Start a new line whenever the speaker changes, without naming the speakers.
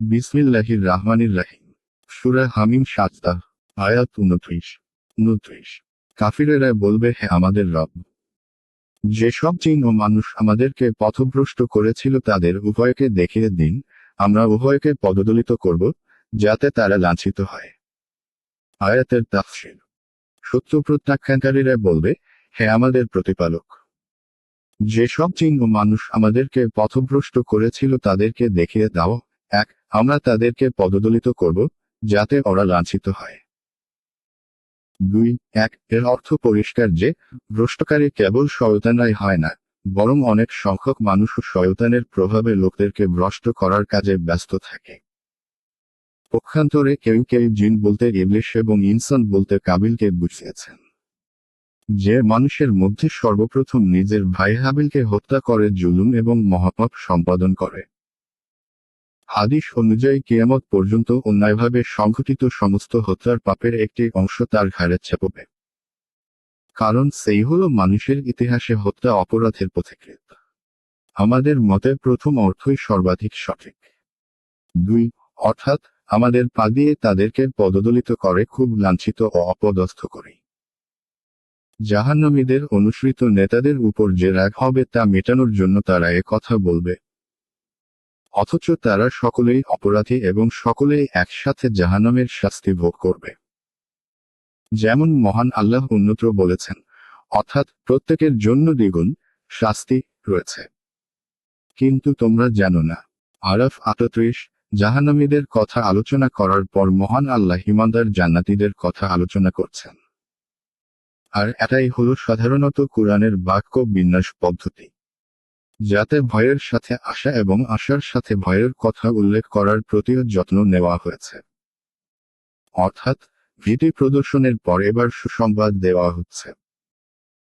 বিসমিল্লাহির রাহমানির রাহিম সুরা হামিম সাজদা আয়াত উনত্রিশ উনত্রিশ। কাফিরেরা বলবে, হে আমাদের রব, যেসব চিহ্ন মানুষ আমাদেরকে পথভ্রষ্ট করেছিল তাদের উভয়কে দেখিয়ে দিন, আমরা উভয়কে পদদলিত করব, যাতে তারা লাঞ্ছিত হয়। আয়াতের তাফসিল সত্য প্রত্যাখ্যানকারীরা বলবে, হে আমাদের প্রতিপালক, যেসব চিহ্ন মানুষ আমাদেরকে পথভ্রষ্ট করেছিল তাদেরকে দেখিয়ে দাও আমরা তাদেরকে পদদলিত করব, যাতে ওরা লাঞ্ছিত হয়। দুই, এক, এর অর্থ পরিষ্কার যে, ভ্রষ্টকারী কেবল শয়তানরাই হয় না, বরং অনেক সংখ্যক মানুষ শয়তানের প্রভাবে লোকদেরকে ভ্রষ্ট করার কাজে ব্যস্ত থাকে। পক্ষান্তরে কেউ কেউ জিন বলতে ইবলিশ এবং ইনসান বলতে কাবিলকে বুঝিয়েছেন। যে মানুষের মধ্যে সর্বপ্রথম নিজের ভাই হাবিলকে হত্যা করে জুলুম এবং মহাপাপ সম্পাদন করে। হাদিস অনুযায়ী কিয়ামত পর্যন্ত অন্যায়ভাবে সংঘটিত সমস্ত হত্যার পাপের একটি অংশ তার ঘাড়ে চেপবে। কারণ সেই হল মানুষের ইতিহাসে হত্যা অপরাধের পথিকৃত আমাদের মতে প্রথম অর্থই সর্বাধিক সঠিক। দুই, অর্থাৎ আমাদের পা দিয়ে তাদেরকে পদদলিত করে খুব লাঞ্ছিত ও অপদস্থ করি। জাহান্নামীদের অনুসৃত নেতাদের উপর যে রাগ হবে তা মেটানোর জন্য তারা কথা বলবে অথচ তারা সকলেই অপরাধী এবং সকলেই একসাথে জাহান্নামের শাস্তি ভোগ করবে। যেমন মহান আল্লাহ অন্যত্র বলেছেন, অর্থাৎ প্রত্যেকের জন্য দ্বিগুণ শাস্তি রয়েছে। কিন্তু তোমরা জানো না, আরফ আটত্রিশ, জাহান্নামীদের কথা আলোচনা করার পর মহান আল্লাহ হিমানদার জান্নাতিদের কথা আলোচনা করছেন। আর এটাই হল সাধারণত কোরআনের বাক্য বিন্যাস পদ্ধতি। যাতে ভয়ের সাথে আশা এবং আশার সাথে ভয়ের কথা উল্লেখ করার প্রতিও যত্ন নেওয়া হয়েছে। অর্থাৎ, ভীতি প্রদর্শনের পর এবার সুসংবাদ দেওয়া হচ্ছে।